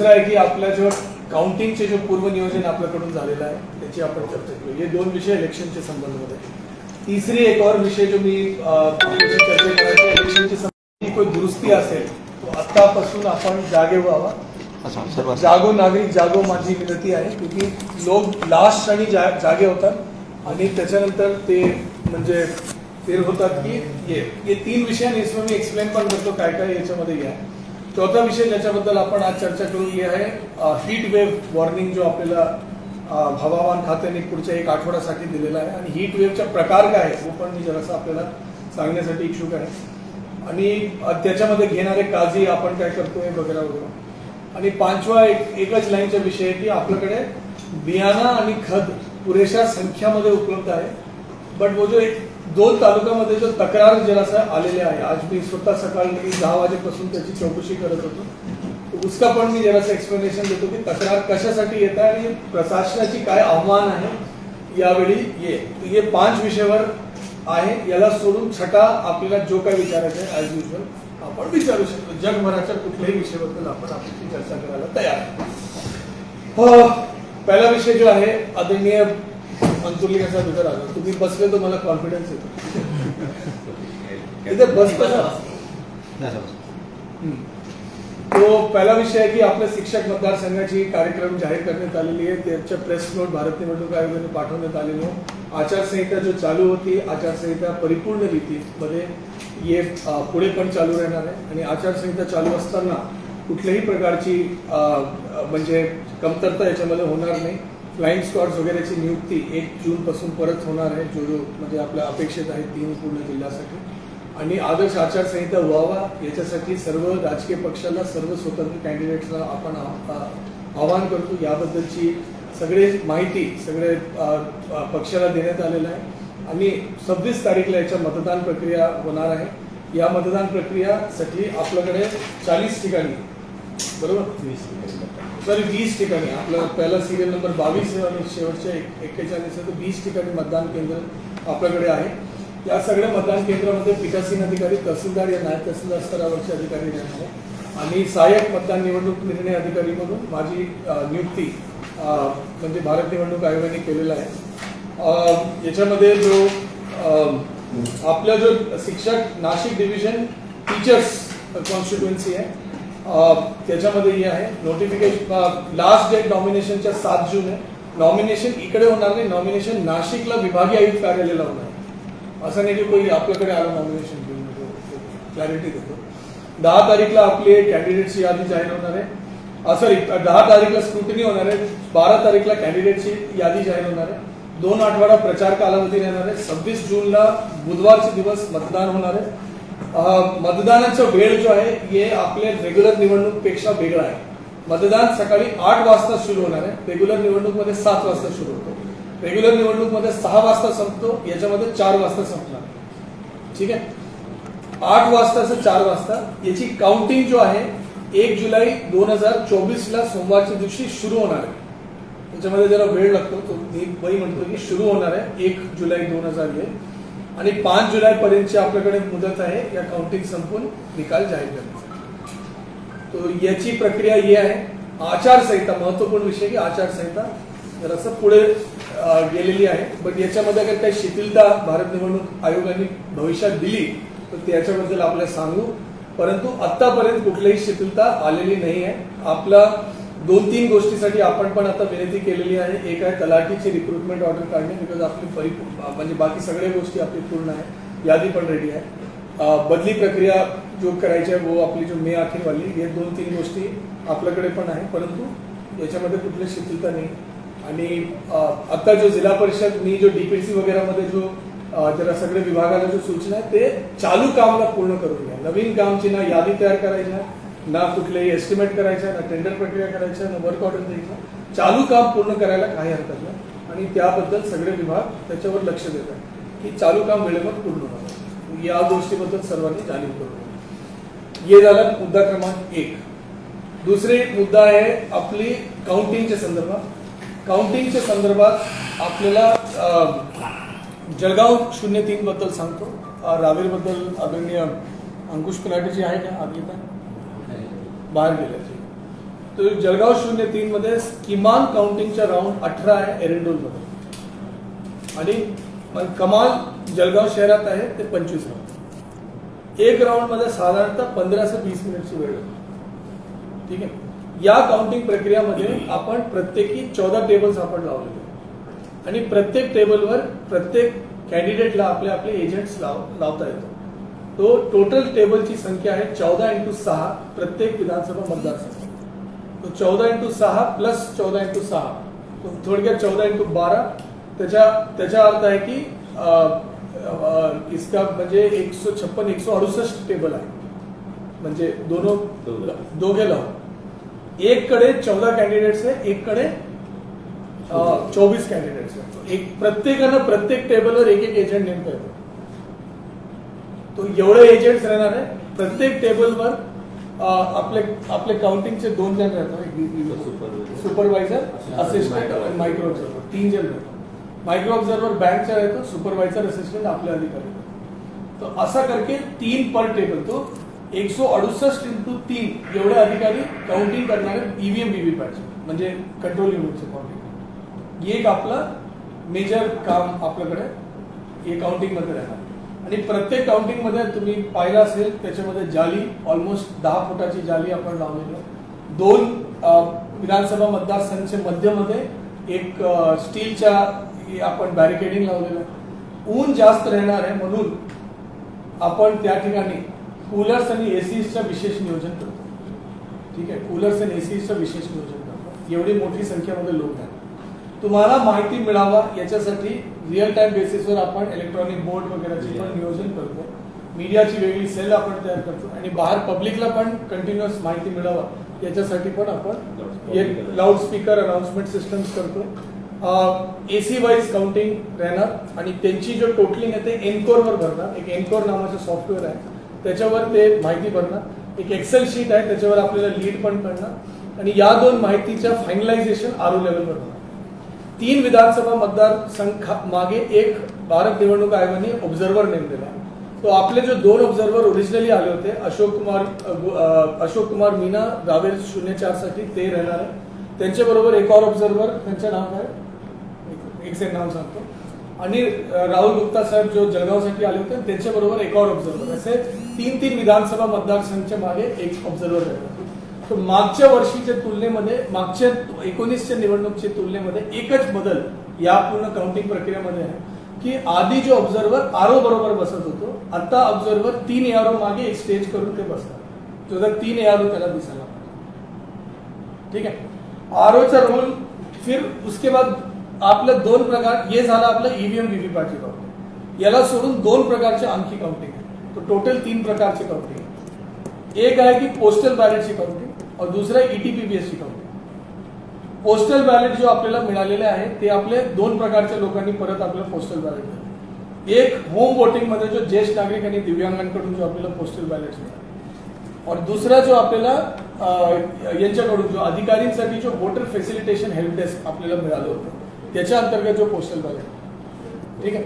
दुसरं आहे की आपल्या जो काउंटिंगचे जो पूर्वनियोजन आपल्याकडून झालेलं आहे त्याची आपण चर्चा केली. हे दोन विषय इलेक्शनच्या संबंधामध्ये तिसरी एक और विषय जो मी चर्चा करायची इलेक्शनची संबंधी कोई दुरुस्ती असेल तो आतापासून आपण जागे व्हावा. जागो नागरिक जागो माझी विनंती आहे क्योंकि लोक लास्ट जा, जागे होतात आणि त्याच्यानंतर ते म्हणजे ते होतात की ये. ये तीन विषय आणि मी एक्सप्लेन पण करतो काय काय याच्यामध्ये या चौथा विषय ज्याच्याबद्दल आपण आज चर्चा करून हे आहे हीट वेव्ह वॉर्निंग जो आपल्याला हवामान खात्याने पुढच्या एक आठवड्यासाठी दिलेला आहे. आणि हीट वेव्हचा प्रकार काय आहे तो पण मी जरासा आपल्याला सांगण्यासाठी इच्छुक आहे. आणि त्याच्यामध्ये घेणारे काळजी आपण काय करतोय वगैरे वगैरे. आणि पाचवा एक एकच लाईनचा विषय आहे की आपल्याकडे बियाणा आणि खत पुरेशा संख्यामध्ये उपलब्ध आहे. बट वो जो एक दोन तालुक्यामध्ये जो तक्रार जरासा आलेले आहे. आज मी स्वतः सकाळी दहा वाजेपासून त्याची चौकशी करत होतो. उसका पण मी जरासं एक्सप्लेनेशन देतो की तक्रार कशासाठी येत आहे आणि प्रशासनाची काय आव्हान आहे यावेळी ये. हे पाच विषयावर आहे. याला सोडून छटा आपल्याला जो काय विचारायचा आहे ॲज युजल आपण विचारू शकतो. जगभराच्या कुठल्याही विषयाबद्दल आपण आपली चर्चा करायला तयार हो, पहिला विषय जो आहे आदरणीय अंतुलिकाचा विचार आला तुम्ही बसले तर मला कॉन्फिडन्स येतो. इथे बस कसा हम्म. तो पहिला विषय आहे की आपल्या शिक्षक मतदारसंघाची कार्यक्रम जाहीर करण्यात आलेली आहे. त्याच्या प्रेस नोट भारत निवडणूक आयोगाने पाठवण्यात आलेली आचारसंहिता जो चालू होती आचारसंहिता परिपूर्ण रीतीमध्ये ये पुढे पण चालू राहणार आहे. आणि आचारसंहिता चालू असताना कुठल्याही प्रकारची म्हणजे कमतरता याच्यामध्ये होणार नाही. फ्लाईंग स्क्वॉड्स वगैरेची नियुक्ती एक जूनपासून परत होणार आहे. जो जो म्हणजे आपल्या अपेक्षित आहे तीन पूर्ण जिल्ह्यासाठी. आणि आदर्श आचारसंहिता व्हावा याच्यासाठी सर्व राजकीय पक्षाला सर्व स्वतंत्र कॅन्डिडेट्सला आपण आवाहन करतो. याबद्दलची सगळे माहिती सगळे पक्षाला देण्यात आलेलं आहे. आणि सव्वीस तारीखला याच्या मतदान प्रक्रिया होणार आहे. या मतदान प्रक्रियासाठी आपल्याकडे चाळीस ठिकाणी. बरोबर? सॉरी वीस ठिकाणी. आपलं पहिला सिरियल नंबर बावीस आणि शेवटच्या एक- एक्केचाळीस आहे तर वीस ठिकाणी मतदान केंद्र आपल्याकडे आहे. या सगळ्या मतदान केंद्रामध्ये पीठासीन अधिकारी तहसीलदार या नायब तहसीलदार स्तरावरचे अधिकारी राहणार आहे. आणि सहाय्यक मतदान निवडणूक निर्णय अधिकारी म्हणून माझी नियुक्ती म्हणजे भारत निवडणूक आयोगाने केलेला आहे. याच्यामध्ये जो आपला जो शिक्षक नाशिक डिव्हिजन टीचर्स कॉन्स्टिट्युएन्सी आहे त्याच्यामध्ये हे आहे. नोटिफिकेशन लास्ट डेट नॉमिनेशनच्या सात जून आहे. नॉमिनेशन इकडे होणार नाही. नॉमिनेशन नाशिकला विभागीय आयुक्त कार्यालयाला होणार आहे. असं नाही की कोणी आपल्याकडे आलं नॉमिनेशन घेऊन क्लॅरिटी देतो. दहा तारीखला आपली कॅन्डिडेटची यादी जाहीर होणार आहे. सॉरी दहा तारीखला स्क्रुटनी होणार आहे. बारा तारीखला कॅन्डिडेटची यादी जाहीर होणार आहे. दोन आठवडा प्रचार कालावधी राहणार आहे. सव्वीस जूनला बुधवारचे दिवस मतदान होणार आहे. मतदानाचा वेळ जो आहे हे आपल्या रेग्युलर निवडणूकपेक्षा वेगळा आहे. मतदान सकाळी आठ वाजता सुरू होणार आहे. रेग्युलर निवडणूकमध्ये सात वाजता सुरू होतो. रेग्युलर निवडणूकमध्ये सहा वाजता संपतो याच्यामध्ये चार वाजता संपणार. ठीक आहे? आठ वाजताचं चार वाजता याची काउंटिंग जो आहे एक जुलै दोन हजार चोवीसला सोमवारच्या दिवशी सुरू होणार आहे. त्याच्यामध्ये जरा वेळ लागतो तो एक बाई म्हणतो की सुरू होणार आहे. एक जुलै दोन हजार आणि पाच जुलै पर्यंतची आपल्याकडे मुदत आहे या काउंटिंग संपून निकाल जाहीर करण्याचा तो याची प्रक्रिया ही आहे आचारसंहिता महत्त्वपूर्ण विषय की आचारसंहिता जरासं पुढे गेलेली आहे बट याच्यामध्ये अगर काही शिथिलता भारत निवडणूक आयोगाने भविष्यात दिली तर त्याच्याबद्दल आपल्याला सांगू. परंतु आतापर्यंत कुठलीही शिथिलता आलेली नाही आहे. आपला दोन तीन गोष्टीसाठी आपण पण आता विनंती केलेली आहे. एक आहे तलाठीची रिक्रुटमेंट ऑर्डर काढणे बिकॉज आपली परी म्हणजे बाकी सगळ्या गोष्टी आपली पूर्ण आहे. यादी पण रेडी आहे. बदली प्रक्रिया जो करायची आहे वो आपली जो मे अखेरवाली हे दोन तीन गोष्टी आपल्याकडे पण आहे. परंतु याच्यामध्ये कुठली शिथिलता नाही. आणि आता जो जिल्हा परिषद मी जो डीपीसी सी मध्ये जो त्याला जरा सगळे विभागाला जो सूचना आहे ते चालू कामला पूर्ण करून घ्या. नवीन कामची ना यादी तयार करायची आहे, ना कुठलेही एस्टिमेट करायचा ना टेंडर प्रक्रिया करायच्या ना वर्क ऑर्डर द्यायचं. चालू काम पूर्ण करायला काही हरकत नाही. आणि त्याबद्दल सगळे विभाग त्याच्यावर लक्ष देतात. की चालू काम वेळेवर पूर्ण व्हावं. या गोष्टीबद्दल सर्वांनी जाणीव करून हे झाला मुद्दा क्रमांक एक. दुसरे मुद्दा आहे आपली काउंटिंगच्या संदर्भात. काउंटिंगच्या संदर्भात आपल्याला जळगाव शून्य तीन बद्दल सांगतो. अ, आदरणीय अंकुश कुलाटेजी आहे का आधी का बाहेर गेले तर जळगाव शून्य तीन मध्ये किमान काउंटिंगच्या राऊंड अठरा आहे एरेंडोलमध्ये आणि पण कमाल जळगाव शहरात आहे ते पंचवीस राऊंड एक राऊंडमध्ये साधारणतः पंधरा ते वीस मिनिटची वेळ लागते. ठीक आहे? या काउंटिंग प्रक्रियामध्ये आपण प्रत्येकी चौदा टेबल्स आपण लावलेले आहेत. आणि प्रत्येक टेबलवर प्रत्येक कॅन्डिडेटला आपले आपले एजंट्स लाव लावता येतो तो टोटल टेबलची संख्या आहे चौदा इंटू सहा प्रत्येक विधानसभा मतदारसंघ तो चौदा इंटू सहा प्लस चौदा इंटू सहा. तो थोडक्यात चौदा इंटू बारा. त्याच्या त्याचा अर्थ आहे की इसका म्हणजे एकशे छप्पन एकशे अडुसष्ट टेबल आहे. म्हणजे दोनो दोघे. लावून. एक कडे चौदा कॅन्डिडेट्स आहे एक कडे चोवीस कॅन्डिडेट्स आहे. एक प्रत्येकानं प्रत्येक टेबलवर एक एक एजंट नेमकं येतो. तो एवढे एजंट्स राहणार आहे. प्रत्येक टेबलवर आपले आपले काउंटिंगचे दोन जण राहतात. सुपरवायझर असिस्टंट आणि मायक्रो ऑब्झर्वर तीन जण राहतात. मायक्रो ऑब्झर्वर बँकचा राहतो सुपरवायझर असिस्टंट आपले अधिकारी राहतात. तो असा करके तीन पर टेबल तो एक सौ अडुसष्ट इंटू तीन एवढे अधिकारी काउंटिंग करणारे ईव्हीएम व्हीव्हीपॅटचे म्हणजे कंट्रोल युनिटचे काउंटिंग हे एक आपलं मेजर काम आपल्याकडे हे काउंटिंगमध्ये राहणार. आणि प्रत्येक काउंटिंगमध्ये तुम्ही पाहिलं असेल त्याच्यामध्ये जाली ऑलमोस्ट दहा फुटाची जाली आपण लावलेली आहे. दोन विधानसभा मतदारसंघाचे मध्यमध्ये एक स्टीलच्या आपण बॅरिकेडिंग लावलेलं आहे. ऊन जास्त राहणार आहे म्हणून आपण त्या ठिकाणी कूलर्स आणि एसीचं विशेष नियोजन करतो. ठीक आहे? कूलर्स आणि एसीचं विशेष नियोजन करतो. एवढी मोठी संख्येमध्ये लोक आहेत. तुम्हाला माहिती मिळावा याच्यासाठी रिअल टाइम बेसिसवर आपण इलेक्ट्रॉनिक बोर्ड वगैरेचे पण नियोजन करतो. मीडियाची वेगळी सेल आपण तयार करतो. आणि बाहेर पब्लिकला पण कंटिन्युअस माहिती मिळावा याच्यासाठी पण आपण एक लाऊडस्पीकर अनाउन्समेंट सिस्टम्स करतो. एसी वाईज काउंटिंग राहणार. आणि त्यांची जो टोटलिंग आहे ते एनकोरवर भरणार. एक एनकोर नावाचं सॉफ्टवेअर आहे. त्याच्यावर ते माहिती भरणार. एक एक्सेल शीट आहे. त्याच्यावर आपल्याला लीड पण करणार. आणि या दोन माहितीच्या फायनलायझेशन आरो लेवलवर होणार. तीन विधानसभा मतदारसंघ मागे एक भारत निवडणूक आयोगाने ऑब्झर्व्हर नेमलेला तो आपले जो दोन ऑब्झर्व्हर ओरिजिनली आले होते अशोक कुमार अशोक कुमार मीना रावेर शून्य चारसाठी ते राहणार आहे त्यांच्याबरोबर एक और ऑब्झर्व्हर त्यांचं नाव काय? एक- सेकंड नाव सांगतो. आणि राहुल गुप्ता साहेब जो जळगावसाठी आले होते त्यांच्याबरोबर एक और ऑब्झर्व्हर असे तीन तीन विधानसभा मतदारसंघाच्या मागे एक ऑब्झर्व्हर राहणार तर मागच्या वर्षीच्या तुलनेमध्ये मागच्या एकोणीसच्या निवडणुकीच्या तुलनेमध्ये एकच बदल या पूर्ण काउंटिंग प्रक्रियेमध्ये आहे. की आधी जो ऑब्झर्वर आरो बरोबर बसत होतो आता ऑब्झर्वर तीन एआरओ मागे एक स्टेज करून ते बसतात. जो तीन एआरओ त्याला दिसायला ठीक आहे? आरोचा रोल फिर उसके बाद आपलं दोन प्रकार हे झालं आपलं ईव्हीएम व्हीव्हीपॅटची काउंटिंग याला सोडून दोन प्रकारचे आणखी काउंटिंग आहे. तो टोटल तीन प्रकारचे काउंटिंग एक आहे की पोस्टल बॅलेटची काउंटिंग और दुसरा आहे ईटीपीबीएस ची काउंटिंग पोस्टल बॅलेट जो आपल्याला मिळालेले आहे ते आपले दोन प्रकारच्या लोकांनी परत आपलं पोस्टल बॅलेट दिलं एक होम वोटिंगमध्ये जो ज्येष्ठ नागरिक आणि दिव्यांगांकडून जो आपल्याला पोस्टल बॅलेट मिळाला. और दुसरा जो आपल्याला यांच्याकडून जो अधिकारींसाठी जो वोटर फेसिलिटेशन हेल्प डेस्क आपल्याला मिळालं होतं त्याच्या अंतर्गत जो पोस्टल बॅलेट ठीक आहे?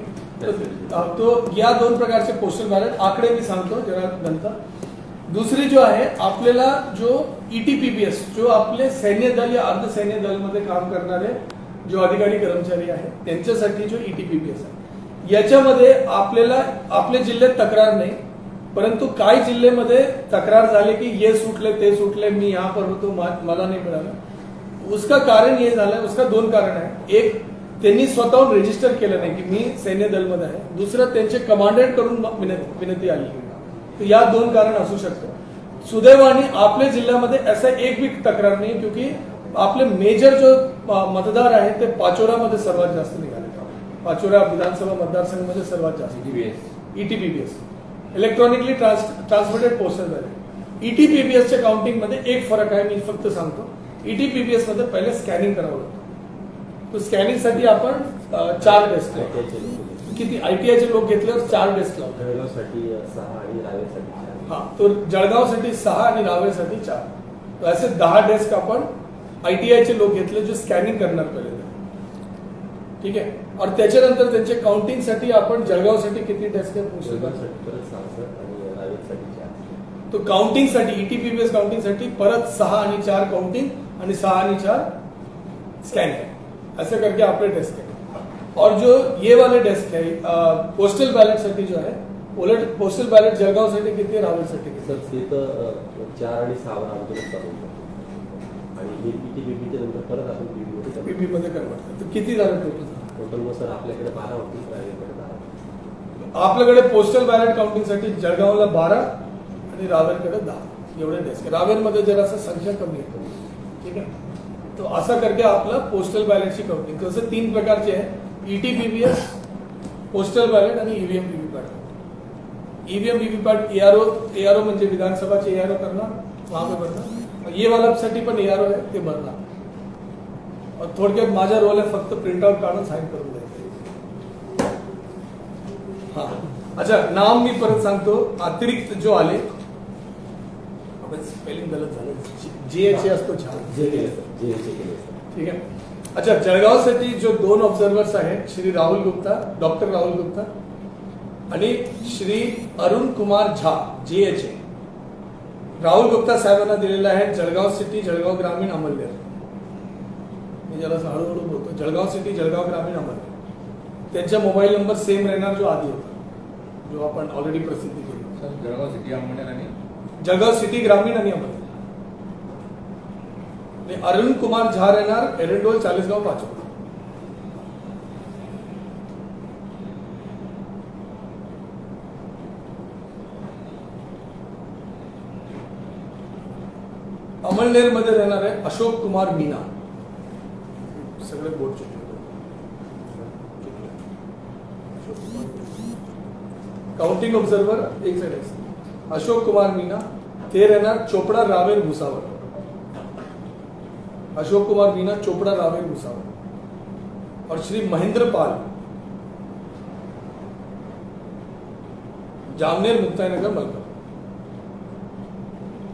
तो या दोन प्रकारचे पोस्टल बॅलेट आकडे मी सांगतो जरा नंतर. दुसरी जो आहे आपल्याला जो ईटीपीबीएस जो आपले सैन्य दल या अर्धसैन्य दल दलमध्ये काम करणारे जो अधिकारी कर्मचारी आहेत त्यांच्यासाठी जो ईटीपीबीएस आहे. याच्यामध्ये आपल्याला आपल्या जिल्ह्यात तक्रार नाही परंतु काही जिल्ह्यामध्ये तक्रार झाली की हे सुटले ते सुटले मी यहाँ पर होतो मा- मला नाही मिळालं. उसका कारण हे झालं उसका दोन कारण आहे. एक त्यांनी स्वतःहून रजिस्टर केलं नाही की मी सैन्य दलमध्ये आहे. दुसरं त्यांचे कमांडंट करून विनंती आली. तर या दोन कारण असू शकतं. सुदैवाने आपल्या जिल्ह्यामध्ये असं एक भी तक्रार नाही क्योंकि आपले मेजर जो मतदार आहे ते पाचोरामध्ये सर्वात जास्त निघाले. पाचोरा विधानसभा मतदारसंघामध्ये सर्वात जास्त. ETPBS electronically transmitted postal ballot ETPBS च्या काउंटिंगमध्ये एक फरक आहे मी फक्त सांगतो. ईटीपीबीएसमध्ये पहिले स्कॅनिंग करावं लागतं. तो स्कॅनिंगसाठी आपण चार डेस्क किती आयटीआयचे लोक घेतल्यावर चार डेस्क लावतो जळगावसाठी सहा आणि रावेसाठी चार. हा तो जळगावसाठी सहा आणि रावेरसाठी चार. तर असे दहा डेस्क आपण आयटीआयचे लोक घेतले जे स्कॅनिंग करणार पहिले. ठीक आहे? और त्याच्यानंतर त्यांचे काउंटिंगसाठी आपण जळगावसाठी किती डेस्क आहे रावेसाठी चार. तो काउंटिंगसाठी ईटीपीबीएस काउंटिंगसाठी परत सहा आणि चार काउंटिंग आणि सहा आणि चार स्कैन है ऐसे करके आपले डेस्क है और जो ये वाले डेस्क है पोस्टल बैलेटसाठी जो आहे उलट पोस्टल बैलेट जळगावसाठी किती राहुलसाठी किती सर तिथं अ, चार आणि सहावर आंदोलन चालू होतं आणि हे पीटी बीपीच्या नंतर परत आपण पीबीमध्ये पीपी मध्ये कन्वर्ट तर किती झालं टोटल टोटल मग सर आपल्याकडे बारा होती आपल्याकडे पोस्टल बॅलेट काउंटिंगसाठी जळगावला बारा आणि रावेरकडे दहा. एवढे डेस्क रावेरमध्ये जरासं संख्या कमी येतो ठीक आहे? तो असा करके आपलं पोस्टल बॅलेटची काउंटिंग कसं तीन प्रकारचे आहे E ईटीपीबीएस पोस्टल बॅलेट आणि EVM VVPAT EVM VVPAT ARO ARO म्हणजे विधानसभाचे एआरओ करणार वहां पे भरणार ये वाला साठी पण एआरओ आहे ते भरणार. और थोडक्यात माझा रोल आहे फक्त प्रिंटआउट काढून साईन करून द्यायचं. हा. अच्छा नाव मी परत सांगतो. अतिरिक्त जो आले स्पेलिंग गलत झालं. जे एच असतो छान. जे ठीक आहे. अच्छा जळगावसाठी जो दोन ऑब्झर्वर्स आहेत श्री राहुल गुप्ता डॉक्टर राहुल गुप्ता आणि श्री अरुण कुमार झा जे एच ए राहुल गुप्ता साहेबांना दिलेला आहे जळगाव सिटी जळगाव ग्रामीण अमलनेर मी जरा हळूहळू बोलतो जळगाव सिटी जळगाव ग्रामीण अमलनेर त्यांचा मोबाईल नंबर सेम राहणार जो आधी होता जो आपण ऑलरेडी प्रसिद्धी केली. जळगाव सिटी अंमनेर आणि जळगाव सिटी ग्रामीण आणि अमलनेर आणि अरुण कुमार झा येणार एरंडोल चाळीसगाव पाचोड. अमळनेरमध्ये राहणार आहे अशोक कुमार मीना. सगळे बोर्ड काउंटिंग ऑब्झर्वर एक साइड अशोक कुमार मीना. ते राहणार चोपडा रावेर भुसावर अशोक कुमार मीना चोपड़ा रावेर भुसावळ और श्री महेंद्र पाल जामनेर मुक्ताईनगर मलकापूर।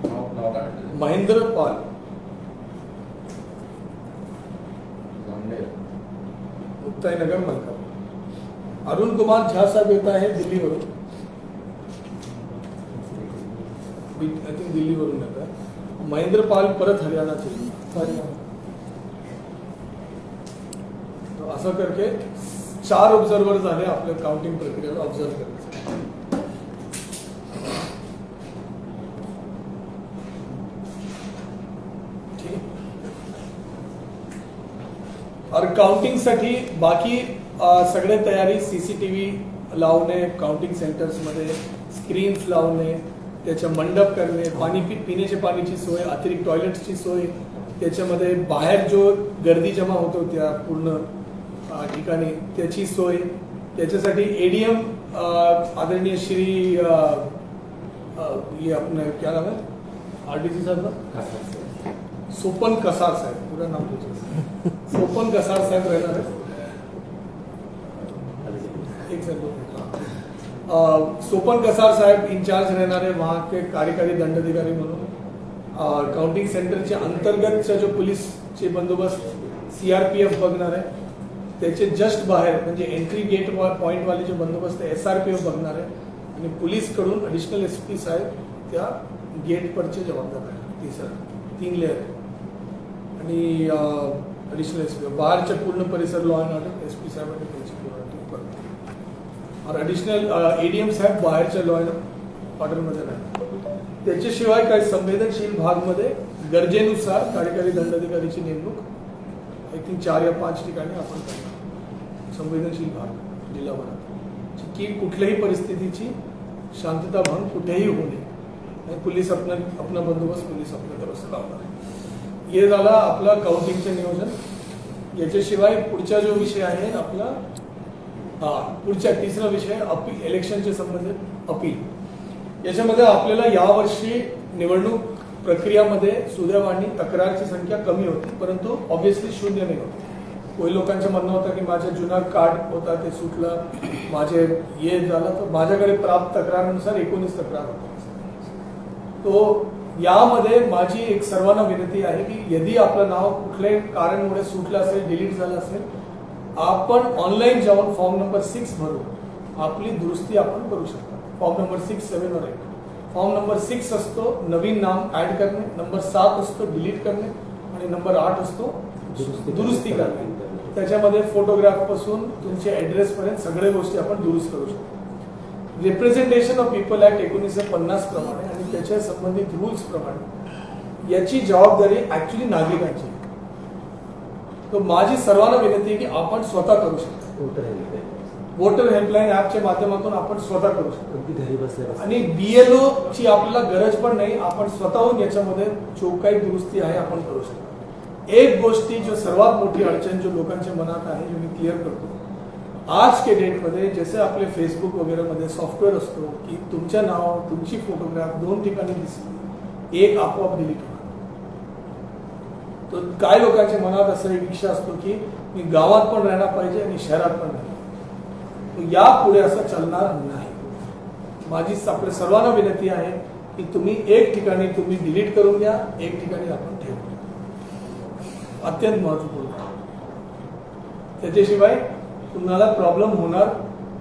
नाव नाव काय म्हटलं? महेंद्र पाल। जामनेर। मुक्ताईनगर मलकापूर। अरुण कुमार झा साहेब येत आहे दिल्लीवरून। आय थिंक दिल्लीवरून येत आहे महेंद्र पाल परत हरियाणाचे हरियाणा तो असं करके चार ऑब्झर्वर झाले आपल्या काउंटिंग प्रक्रियेला ऑब्झर्व करायचं. और काउंटिंगसाठी बाकी सगळे तयारी सीसीटीव्ही लावणे काउंटिंग सेंटर्समध्ये स्क्रीन्स लावणे त्याचे मंडप करणे पाणी पि पिण्याच्या पाण्याची सोय अतिरिक्त टॉयलेट्सची सोय त्याच्यामध्ये बाहेर जो गर्दी जमा होत होत्या पूर्ण ठिकाणी त्याची सोय. त्याच्यासाठी एडीएम आदरणीय श्री ये अपने क्या नाम है आरडीसी साहब का? खासदार सर सोपन कसार साहेब. पूरा नाम पूछे सोपन कसार साहेब रहना है एक अ, सोपन कसार साहेब इंचार्ज राहणारे आहे वहाँ के कार्यकारी दंडाधिकारी म्हणून काउंटिंग सेंटरच्या अंतर्गतचा जो पोलीसचे बंदोबस्त सीआरपीएफ बघणार आहे त्याचे जस्ट बाहेर म्हणजे एंट्री गेट पॉईंटवाले जे बंदोबस्त एस आर पी एफ बघणार आहे आणि पोलीसकडून ॲडिशनल अडिशनल एस पी साहेब त्या गेटवरचे जबाबदार आहे सर तीन लेअर आहे आणि अडिशनल एस पी बाहेरच्या पूर्ण परिसर law and order S P साहेब आणि और अडिशनल एडीएम साहेब बाहेरच्या लॉ अँड ऑर्डरमध्ये त्याच्याशिवाय काही संवेदनशील भागमध्ये गरजेनुसार कार्यकारी दंडाधिकारीची नेमणूक आय थिंक चार या पाच ठिकाणी आपण करणार. संवेदनशील भाग जिल्हाभरात की कुठल्याही परिस्थितीची शांतता भंग कुठेही होऊ नये. आणि पोलीस आपला आपला बंदोबस्त पोलीस आपल्या तरफ लावणार आहे. हे झाला आपला काउंटिंगचं नियोजन. याच्याशिवाय पुढचा जो विषय आहे आपला हा तिसरा विषय अपील इलेक्शनचे संबंधित अपील. याच्यामध्ये आपल्याला यावर्षी निवडणूक प्रक्रियामध्ये सुदैवानी तक्रारची संख्या कमी होती परंतु ऑब्व्हियसली शून्य नाही होती. काही लोकांचं म्हणणं होतं की माझ्या जुना कार्ड होता ते सुटलं माझे ये झालं तर माझ्याकडे प्राप्त तक्रारानुसार एकोणीस तक्रार होत्या. तो यामध्ये माझी एक सर्वांना विनंती आहे की यदि आपलं नाव कुठल्याही कारणमुळे सुटलं असेल डिलीट झालं असेल आपण ऑनलाईन जाऊन फॉर्म नंबर सिक्स भरून आपली दुरुस्ती आपण करू शकता. फॉर्म नंबर सिक्स सेवन और एट फॉर्म नंबर सिक्स असतो नवीन नाम ऍड करणे नंबर सात असतो डिलीट करणे आणि नंबर आठ असतो दुरुस्ती दुरुस्ती करणे. त्याच्यामध्ये फोटोग्राफपासून तुमचे ऍड्रेस पर्यंत सगळ्या गोष्टी आपण दुरुस्त करू शकतो. रिप्रेझेंटेशन ऑफ पीपल ऍक्ट एकोणीसशे पन्नास प्रमाणे आणि त्याच्या संबंधित रुल्स प्रमाणे याची जबाबदारी ऍक्च्युली नागरिकांची तर माझी सर्वांना विनंती आहे की आपण स्वतः करू शकतो. वोटर हेल्पलाईन वोटर हेल्पलाईन ऍपच्या माध्यमातून आपण स्वतः करू शकतो. अगदी घरी बसल्या आणि बीएलओ ची आपल्याला गरज पण नाही आपण स्वतःहून याच्यामध्ये जो काही दुरुस्ती आहे आपण करू शकतो. एक गोष्टी जो सर्वात मोठी अडचण जो लोकांच्या मनात आहे जो मी क्लिअर करतो. आज के डेटमध्ये जसे आपले फेसबुक वगैरे मध्ये सॉफ्टवेअर असतो की तुमचं नाव तुमची फोटोग्राफ दोन ठिकाणी दिसली एक आपोआप डिलीट होणार तर काय लोकांच्या मनात असं एक इच्छा असतो की मी गावात पण राहायला पाहिजे आणि शहरात पण राहायला या पुढे असं चालणार नाही. माझी आपल्या सर्वांना विनंती आहे की तुम्ही एक ठिकाणी तुम्ही डिलीट करून द्या एक ठिकाणी आपण ठेवू अत्यंत महत्त्वपूर्ण त्याच्याशिवाय तुम्हाला प्रॉब्लेम होणार.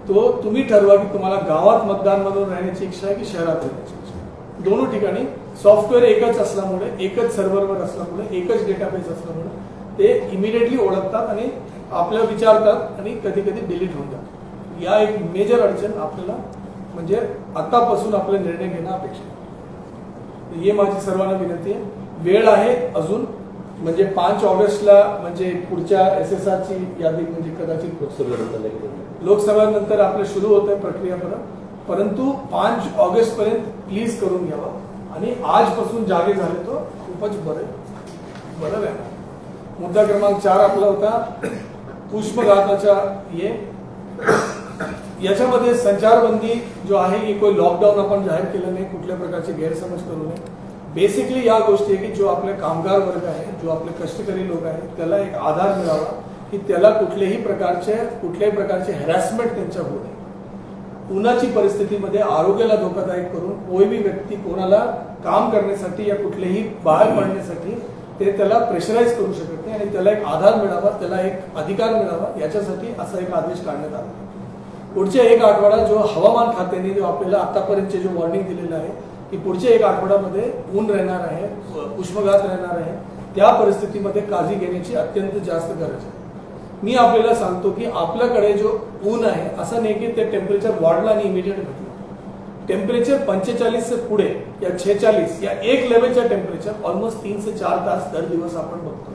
तो तुम्ही ठरवा की तुम्हाला गावात मतदान राहण्याची इच्छा आहे की शहरात राहण्याची इच्छा दोन्ही ठिकाणी सॉफ्टवेअर एकच असल्यामुळे एकच सर्व्हरवर असल्यामुळे एकच डेटाबेस असल्यामुळे ते इमिडिएटली ओळखतात आणि आपल्याला विचारतात आणि कधी कधी डिलीट होऊन जातात या एक मेजर अडचण आपल्याला म्हणजे आतापासून आपले निर्णय घेणं अपेक्षित आहे. ही माझी सर्वांना विनंती आहे वेळ आहे अजून म्हणजे पाच ऑगस्टला म्हणजे पुढच्या एस एस आरची यादी म्हणजे कदाचित लोकसभेनंतर. लोकसभेनंतर आपलं सुरू होत आहे प्रक्रिया परत परंतु पाच ऑगस्ट पर्यंत प्लीज करून घ्यावा आणि आजपासून जागे झाले तो खूपच बरे बरं आहे मुद्दा क्रमांक चार आपला होता पुष्पघाताच्या ये याच्यामध्ये संचारबंदी जो आहे की कोई लॉकडाऊन आपण जाहीर केलं नाही कुठल्या प्रकारचे गैरसमज करू नये. बेसिकली या गोष्टी आहे की जो आपले कामगार वर्ग आहे जो आपले कष्टकरी लोक आहेत त्याला एक आधार मिळावा की त्याला कुठल्याही प्रकारचे कुठल्याही प्रकारचे हॅरॅसमेंट त्यांच्या होऊ नये. उन्हाची परिस्थितीमध्ये आरोग्याला धोकादायक करून कोई व्यक्ती कोणाला काम करण्यासाठी या कुठलेही बाहेर पडण्यासाठी ते त्याला प्रेशराईज करू शकत नाही आणि त्याला एक आधार मिळावा त्याला एक अधिकार मिळावा याच्यासाठी असा एक आदेश काढण्यात आला. पुढच्या एक आठवडा जो हवामान खात्याने जो आपल्याला आतापर्यंतचे जो वॉर्निंग दिलेलं आहे की पुढच्या एक आठवड्यामध्ये ऊन राहणार आहे उष्मघात राहणार आहे त्या परिस्थितीमध्ये काळजी घेण्याची अत्यंत जास्त गरज आहे. मी आपल्याला सांगतो की आपल्याकडे जो ऊन आहे असं नाही की ते टेम्परेचर वाढलं आणि इमिडिएट घटलं. टेम्परेचर पंचेचाळीस पुढे या छेचाळीस या एक लेवलच्या टेम्परेचर ऑलमोस्ट तीन से चार तास दर दिवस आपण बघतो.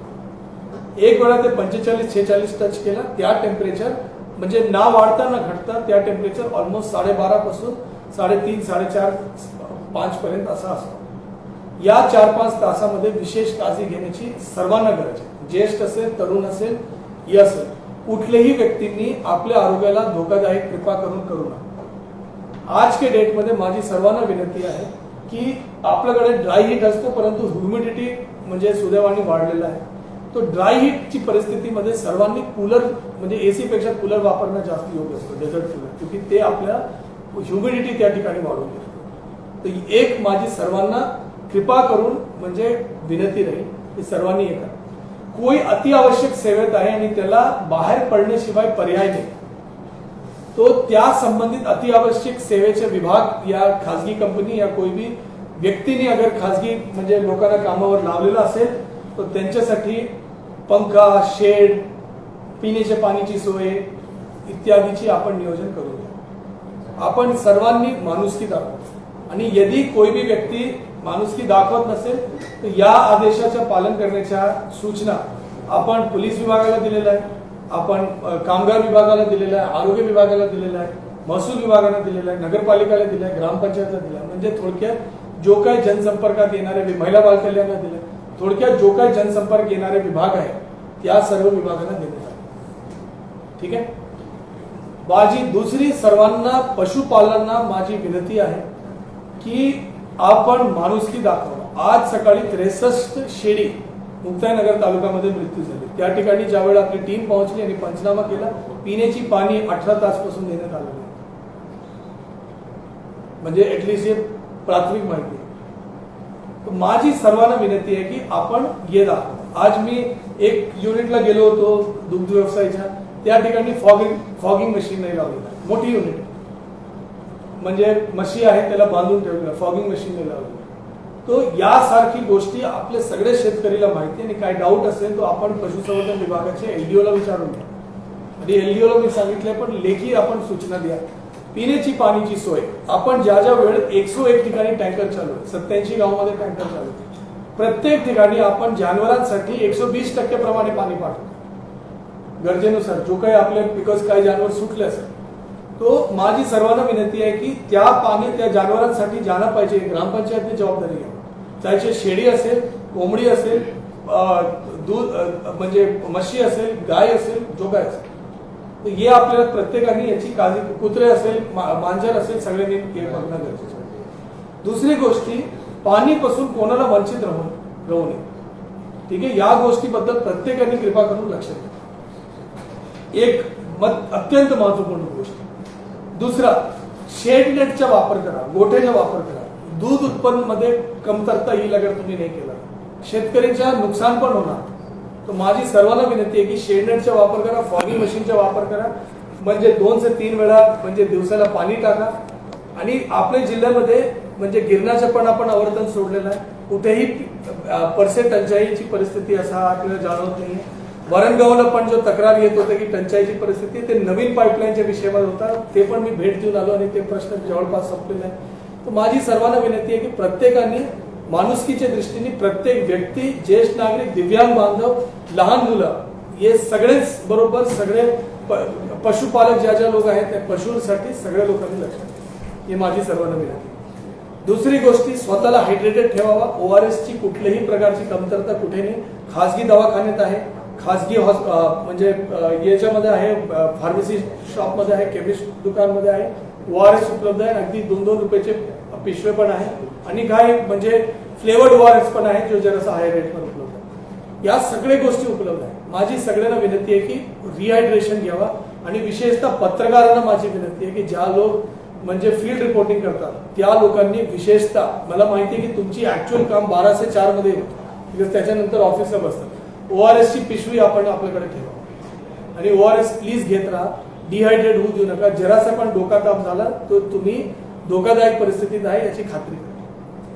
एक वेळा ते पंचेचाळीस छेचाळीस टच केला त्या टेम्परेचर म्हणजे ना वाढता ना घटता त्या टेम्परेचर ऑलमोस्ट साडेबारा पासून साडेतीन साडेचार पाच पर्यंत असा असतो. या चार पाच तासामध्ये विशेष काळजी घेण्याची सर्वांना गरज आहे. ज्येष्ठ असेल तरुण असेल यस कुठल्याही व्यक्तींनी आपल्या आरोग्याला धोकादायक कृपा करून करू नका. आज के डेटमध्ये माझी सर्वांना विनंती आहे की आपल्याकडे ड्राय हीट असतो परंतु ह्युमिडिटी म्हणजे सुदैवाने वाढलेला आहे. तो ड्राय हीटची परिस्थितीमध्ये सर्वांनी कूलर म्हणजे एसी पेक्षा कूलर वापरणं जास्त योग्य असतं डेझर्ट कूलर क्योंकि ते आपल्या ह्युमिडिटी त्या ठिकाणी वाढवून देतो. तर एक माझी सर्वांना कृपा करून म्हणजे विनंती राहील की सर्वांनी येतात कोई अतिआवश्यक सेवेत आहे आणि त्याला बाहेर पडण्याशिवाय पर्याय नाही. तो त्या संबंधित अतिआवश्यक सेवेचे विभाग या खाजगी कंपनी या कोई भी व्यक्तीने अगर खाजगी म्हणजे लोकांना कामावर लावलेलं असेल तर त्यांच्यासाठी पंखा शेड पिण्याच्या पाण्याची सोय इत्यादीची आपण नियोजन करू. आपण सर्वांनी माणुसकी दाखवू आणि यदि कोई भी व्यक्ती माणुसकी दाखवत नसेल तर या आदेशाचं पालन करण्याच्या सूचना आपण पोलीस विभागाला दिलेल्या आहे आपण कामगार विभागाला दिलेला आहे आरोग्य विभागाला दिलेला आहे महसूल विभागाला दिलेला आहे नगरपालिकेला दिला आहे ग्रामपंचायतला दिला आहे म्हणजे थोडक्यात जो काही जनसंपर्कात येणारे महिला बालकल्याणला दिल्या थोडक्यात जो काही जनसंपर्क येणारे विभाग आहे त्या सर्व विभागांना देण्यात आले. ठीक आहे? माझी दुसरी सर्वांना पशुपालनांना माझी विनंती आहे की आपण माणुसकी दाखवा. आज सकाळी त्रेसष्ट शेडी मुक्ताईनगर तालुक्यामध्ये मृत्यू झाले. त्या ठिकाणी ज्यावेळी आपली टीम पोहोचली आणि पंचनामा केला पिण्याची पाणी अठरा तासपासून देण्यात आलेलं म्हणजे ऍटलिस्ट हे प्राथमिक माहिती माझी सर्वांना विनंती आहे की आपण ये आज मी एक युनिटला गेलो होतो दुग्ध व्यवसायाच्या. त्या ठिकाणी फॉगिंग फॉगिंग मशीन नाही लावलेलं. मोठी युनिट म्हणजे मशी आहे त्याला बांधून ठेवलं फॉगिंग मशीन लावलं तो यासारखी गोष्टी आपल्या सगळ्या शेतकरीला माहिती आणि काय डाऊट असेल तो आपण पशुसंवर्धन विभागाचे एलडीओला विचारून घ्या आणि एलडीओला मी सांगितलंय पण लेखी आपण सूचना द्या. पिण्याची पाणीची सोय. आपण ज्या ज्या वेळ एकशे एक ठिकाणी टँकर चालू सत्याऐंशी गावामध्ये टँकर चालू प्रत्येक ठिकाणी आपण जानवरांसाठी एकशे वीस टक्के प्रमाणे पाणी पाठवतो. गरजेनुसार जो काही आपले बिकॉज काही जानवर सुटले असेल तो माझी सर्वांना विनंती आहे की त्या पाणी त्या जानवरांसाठी जाणं पाहिजे. ग्रामपंचायतने जबाबदारी घ्यावी. त्याचे शेळी असेल कोंबडी असेल दूध म्हणजे म्हशी असेल गाय असेल जो काय असेल. तर हे आपल्याला प्रत्येकाने याची काळजी कुत्रे असेल मांजर असेल सगळ्यांनी हे बघणं गरजेचं आहे. दुसरी गोष्टी पाणीपासून कोणाला वंचित राहू राहू नये. ठीक आहे? या गोष्टीबद्दल प्रत्येकाने कृपा करून लक्ष द्या. एक मत अत्यंत महत्त्वपूर्ण गोष्ट. दुसरा शेड नेटचा वापर करा गोठ्याचा वापर करा. दूध उत्पन्नमध्ये कमतरता येईल अगर तुम्ही नाही केला. शेतकऱ्यांच्या नुकसान पण होणार. तर माझी सर्वांना विनंती आहे की शेडनेटचा वापर करा फॉगिंग मशीनचा वापर करा. म्हणजे दोन ते तीन वेळा म्हणजे दिवसाला पाणी टाका. आणि आपल्या जिल्ह्यामध्ये म्हणजे गिरणाचं पण आपण आवर्तन सोडलेलं आहे. कुठेही अं, टंचाईची परिस्थिती असा आपल्याला जाणवत नाहीये. वरणगावला पण जो तक्रार येत होते की टंचाईची परिस्थिती ते नवीन पाईपलाईनच्या विषयावर होता ते पण मी भेट देऊन आलो आणि ते प्रश्न जवळपास संपलेले आहे तर माझी सर्वांना विनंती आहे की प्रत्येकाने माणुसकीच्या दृष्टीने प्रत्येक व्यक्ती ज्येष्ठ नागरिक दिव्यांग बांधव लहान मुलं हे सगळेच बरोबर सगळे प- पशुपालक ज्या ज्या लोक आहेत त्या पशूंसाठी सगळ्या लोकांनी लक्ष ही माझी सर्वांना विनंती दुसरी गोष्टी स्वतःला हायड्रेटेड ठेवावा. ओ आर एसची कुठल्याही प्रकारची कमतरता कुठे नाही. खासगी दवाखान्यात आहे. खासगी हॉस- म्हणजे याच्यामध्ये आहे फार्मसी शॉपमध्ये आहे केमिस्ट दुकानमध्ये आहे. ओ आर एस उपलब्ध आहे अगदी दोन दोन रुपयाचे पिशवे पण आहे. आणि काय म्हणजे फ्लेवर्ड ओ आर एस पण आहे जो जरासा हाय रेटवर उपलब्ध आहे. या सगळ्या गोष्टी उपलब्ध आहे. माझी सगळ्यांना विनंती आहे की रिहायड्रेशन घ्यावा. आणि विशेषतः पत्रकारांना माझी विनंती आहे की ज्या लोक म्हणजे फील्ड रिपोर्टिंग करतात त्या लोकांनी विशेषतः मला माहिती आहे की तुमची ऍक्च्युअल काम बारा ते चारमध्ये होतं बिकॉज त्याच्यानंतर ऑफिसला बसतात. ओ आर एसची पिशवी आपण आपल्याकडे ठेवा. आणि ओ आर एस प्लीज घेत राहा. डिहायड्रेट होऊ देऊ नका. जरासा पण डोका ताप झाला तर तुम्ही धोकादायक परिस्थितीत आहे याची खात्री करा.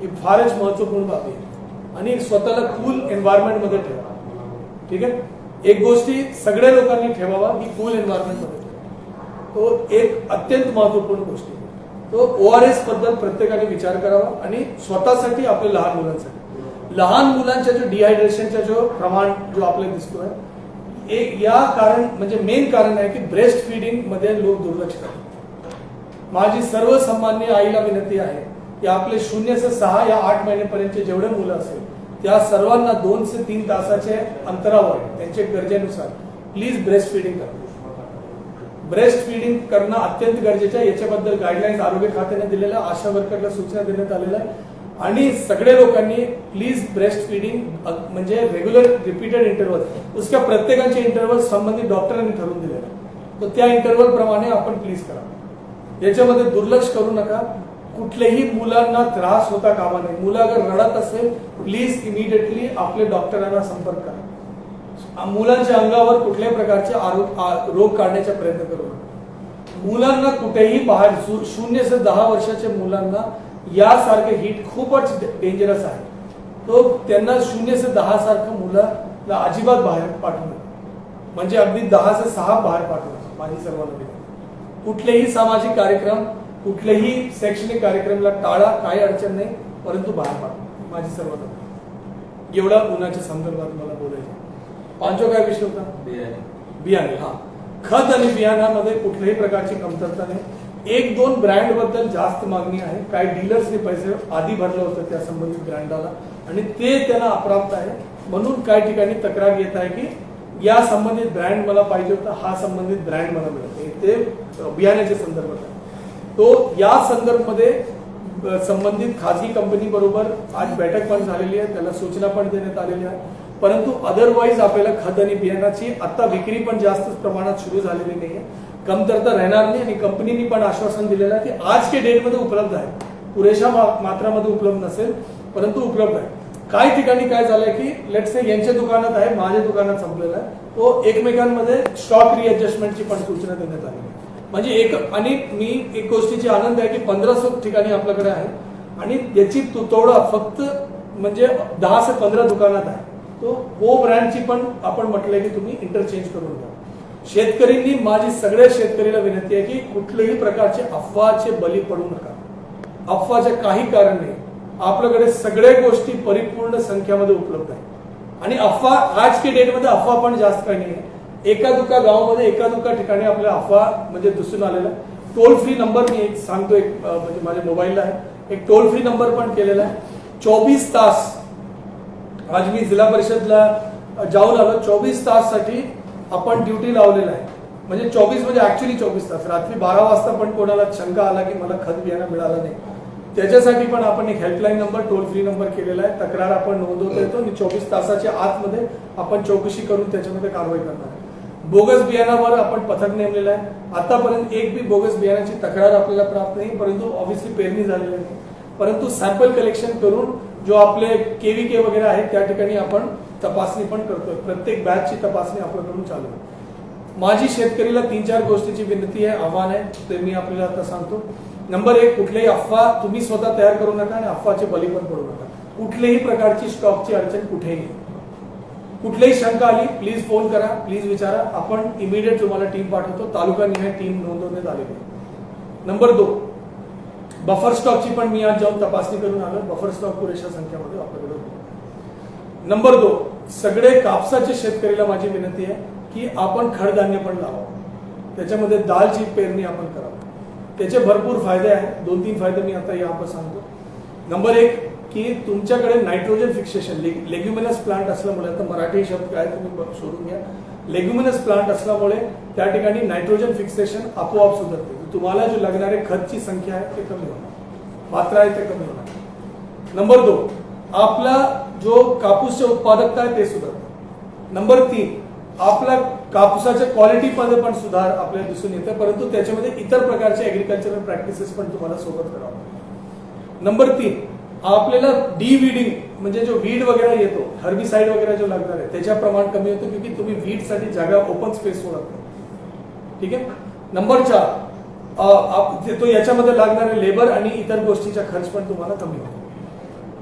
ही फारच महत्त्वपूर्ण बाब आहे. आणि स्वतःला कूल एन्व्हायरमेंटमध्ये ठेवा. ठीक आहे? एक गोष्टी सगळ्या लोकांनी ठेवावा की कूल एन्व्हायरमेंटमध्ये तो एक अत्यंत महत्त्वपूर्ण गोष्ट आहे. तो ओ आर एसबद्दल प्रत्येकाने विचार करावा आणि स्वतःसाठी आपल्या लहान मुलांसाठी. लहान मुलांच्या जो डिहायड्रेशनचा जो प्रमाण जो आपल्याला दिसतोय एक या कारण म्हणजे मेन कारण आहे की ब्रेस्ट फिडिंगमध्ये लोक दुर्लक्ष करतात. माझी सर्वसामान्य आईला विनंती आहे की आपले शून्य ते सहा या आठ महिन्यापर्यंतचे जेवढे मुलं असेल त्या सर्वांना दोन ते तीन तासाचे अंतरावर त्यांच्या गरजेनुसार प्लीज ब्रेस्ट फिडिंग करा. ब्रेस्ट फिडिंग करणं अत्यंत गरजेचं आहे. याच्याबद्दल गाईडलाईन्स आरोग्य खात्याने दिलेल्या आशा वर्करला सूचना देण्यात आलेल्या आहे. आणि सगळ्या लोकांनी प्लीज ब्रेस्ट फिडिंग म्हणजे रेग्युलर रिपीटेड इंटरवल उसक्या प्रत्येकाचे इंटरवल संबंधित डॉक्टरांनी ठरवून दिले तर त्या इंटरवल प्रमाणे आपण प्लीज करा. याच्यामध्ये दुर्लक्ष करू नका. कुठल्याही मुलांना त्रास होता कामा नये. मुलं अगर रडत असेल प्लीज इमिडिएटली आपल्या डॉक्टरांना संपर्क करा. मुलांच्या अंगावर कुठल्याही प्रकारचे आरोग रोग काढण्याचा प्रयत्न करू नका. मुलांना कुठेही बाहेर शून्य ते दहा वर्षाच्या मुलांना यासारखे हिट खूपच डेंजरस आहे. तो त्यांना शून्य ते दहा सारखं मुलाला अजिबात बाहेर पाठवू नका म्हणजे अगदी दहा ते सहा बाहेर पाठवू माझी सर्वांना विनंती. कुठलेही सामाजिक कार्यक्रम कुठलेही शैक्षणिक कार्यक्रमला टाळा काही अडचण नाही परंतु बाहेर पाठवा माझी सर्वांना. एवढा उन्हाच्या संदर्भात मला बोलायचं पांचवा काय विषय होता? बियाणे हा. खत आणि बियाणामध्ये कुठल्याही प्रकारची कमतरता नाही. एक दोन ब्रँडबद्दल जास्त मागणी आहे. काही डीलर्सने पैसे आधी भरलं होतं त्या संबंधित ब्रँडाला आणि ते त्यांना अप्राप्त आहे. म्हणून काही ठिकाणी तक्रार येत आहे की या संबंधित ब्रँड मला पाहिजे होता. हा संबंधित ब्रँड मला मिळत नाही. ते बियाण्याच्या संदर्भात आहे तो या संदर्भामध्ये संबंधित खाजगी कंपनी बरोबर आज बैठक पण झालेली आहे. त्याला सूचना पण देण्यात आलेल्या आहे. परंतु अदरवाईज आपल्याला खत आणि बियाणाची आता विक्री पण जास्त प्रमाणात सुरू झालेली नाहीये. कमतरता राहणार नाही आणि कंपनीने पण आश्वासन दिलेलं आहे की आज के डेटमध्ये उपलब्ध आहे. पुरेशा मा- मात्रामध्ये उपलब्ध नसेल परंतु उपलब्ध आहे. काही ठिकाणी काय झालंय की लेट से यांच्या दुकानात आहे माझ्या दुकानात संपलेला आहे तो एकमेकांमध्ये स्टॉक रिअडजस्टमेंटची पण सूचना देण्यात आली. म्हणजे एक आणि मी एक गोष्टीची आनंद आहे की पंधरा ठिकाणी आपल्याकडे आहे आणि त्याची तुतोडा फक्त म्हणजे दहा ते पंधरा दुकानात आहे. तो ओ ब्रँडची पण आपण म्हटलंय की तुम्ही इंटरचेंज करून घ्या. शेतकऱ्यांनी माझी सगळ्या शेतकरीला विनंती आहे की कुठल्याही प्रकारचे अफवाचे बली पडू नका. अफवाचे काही कारण नाही. आपल्याकडे सगळ्या गोष्टी परिपूर्ण संख्यामध्ये उपलब्ध आहे आणि अफवा आज की डेटमध्ये अफवा पण जास्त काही नाही आहे एका दुका गावामध्ये एका दुका ठिकाणी आपल्याला अफवा म्हणजे दिसून आलेला टोल फ्री नंबर मी एक सांगतो एक म्हणजे माझ्या मोबाईलला आहे. एक टोल फ्री नंबर पण केलेला आहे. चोवीस तास आज मी जिल्हा परिषदला जाऊन आलो चोवीस ताससाठी आपण ड्युटी लावलेला आहे. म्हणजे चोवीस म्हणजे ऍक्च्युली चोवीस तास. रात्री बारा वाजता पण कोणाला शंका आला की मला खत बियाणं मिळालं नाही. त्याच्यासाठी पण आपण एक helpline number toll free number केलेला आहे. तक्रार आपण नोंदवता येतो आणि चोवीस तासाच्या आतमध्ये आपण चौकशी करून त्याच्यामध्ये कारवाई करणार बोगस बियाणावर आपण पथक नेमलेलं आहे. आतापर्यंत एक बी बोगस बियाणाची तक्रार आपल्याला प्राप्त नाही परंतु ऑब्व्हियसली पेरणी झालेली नाही. परंतु सॅम्पल कलेक्शन करून जो आपले केव्ही के वगैरे आहेत त्या ठिकाणी आपण तपासणी पण करतोय. प्रत्येक बॅचची तपासणी आपल्याकडून चालू आहे. माझी शेतकरीला तीन चार गोष्टीची विनंती आहे आव्हान आहे ते मी आपल्याला आता सांगतो. नंबर एक कुठलेही अफवा तुम्ही स्वतः तयार करू नका आणि अफवाचे बली पण पडू नका. कुठल्याही प्रकारची स्टॉकची अडचण कुठेही कुठलीही शंका आली प्लीज फोन करा प्लीज विचारा. आपण इमिडिएट तुम्हाला टीम पाठवतो. तालुका निहाय टीम नोंदवण्यात आलेली आहे नंबर दोन बफर स्टॉकची पण मी आज जाऊन तपासणी करून आलो बफर स्टॉक पुरेशा संख्येमध्ये आपल्याकडे नंबर दोन सगळे कापसाचे शेतकरीला माझी विनंती आहे की आपण खडधान्य पण लावावं. त्याच्यामध्ये दालची पेरणी आपण करावं. त्याचे भरपूर फायदे आहेत. दोन तीन फायदे मी आता यावर सांगतो. नंबर एक की तुमच्याकडे नायट्रोजन फिक्सेशन लेग्युमिनस प्लांट असल्यामुळे आता मराठी शब्द काय तुम्ही सोडून शोधून घ्या. लेग्युमिनस प्लांट असल्यामुळे त्या ठिकाणी नायट्रोजन फिक्सेशन आपोआप सुधारते. तुम्हाला जो लागणारे खतची संख्या आहे ते कमी होणार. मात्रा आहे ते कमी होणार. नंबर दोन आपला जो कापूसचे उत्पादकता आहे ते सुधारतं नंबर तीन आपला कापूसाच्या क्वालिटीमध्ये पण सुधार आपल्याला दिसून येतं परंतु त्याच्यामध्ये इतर प्रकारचे ऍग्रिकल्चरल प्रॅक्टिसेस पण तुम्हाला सोबत करावं. नंबर तीन आपल्याला डी विडिंग म्हणजे जो वीड वगैरे येतो हर्बिसाईड वगैरे जो लागणार आहे त्याच्या प्रमाण कमी होतं क्योंकि तुम्ही वीडसाठी जागा ओपन स्पेस सोडत नाही. ठीक आहे? नंबर चार आप- तो याच्यामध्ये लागणारे लेबर आणि इतर गोष्टीचा खर्च पण तुम्हाला कमी होतो.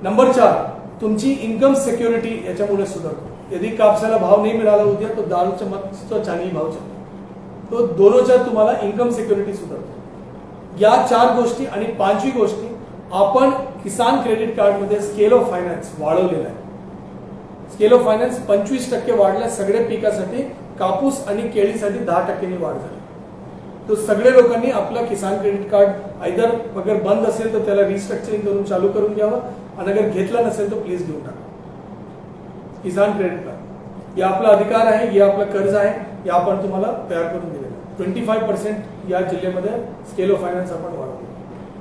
नंबर चार तुमची इन्कम सिक्युरिटी याच्यामुळे सुधारतो. यदि कापसाला भाव नाही मिळाला उद्या तो दारूच्या मस्त चांगली भाव चालतो तो दोनोच्या तुम्हाला इन्कम सिक्युरिटी सुधारतो. या चार गोष्टी आणि पाचवी गोष्टी आपण किसान क्रेडिट कार्डमध्ये स्केल ऑफ फायनान्स वाढवलेला आहे. स्केल ऑफ फायनान्स पंचवीस टक्के वाढल्या सगळ्या पिकासाठी कापूस आणि केळीसाठी दहा टक्क्यांनी वाढ झाली. तो सगळे लोकांनी आपलं किसान क्रेडिट कार्ड आयदर अगर बंद असेल तर त्याला रिस्ट्रक्चरिंग करून चालू करून घ्यावं आणि अगर घेतला नसेल तर प्लीज घेऊन टाका. किसान क्रेडिट कार्ड या आपला अधिकार आहे हे आपला कर्ज आहे हे आपण तुम्हाला तयार करून दिलेलं आहे. ट्वेंटी फाय पर्सेंट या जिल्ह्यामध्ये स्केल ऑफ फायनान्स आपण वाढवतो.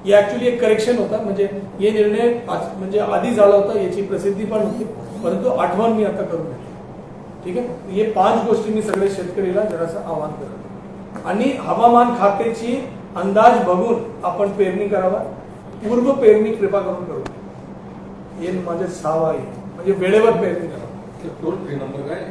हे ऍक्च्युली एक करेक्शन होता. म्हणजे हे निर्णय आज- म्हणजे आधी झाला होता याची प्रसिद्धी पण होती. परंतु आठवण मी आता करून घेतली ठीक आहे? हे पाच गोष्टी मी सगळ्या शेतकरीला जरासं आवाहन करतो. आणि हवामान खात्याची अंदाज बघून आपण पेरणी करावा. पूर्व पेरणी कृपा करून करू. हे माझे सहावा येईल म्हणजे वेळेवर पेरणी करा टोल फ्री नंबर काय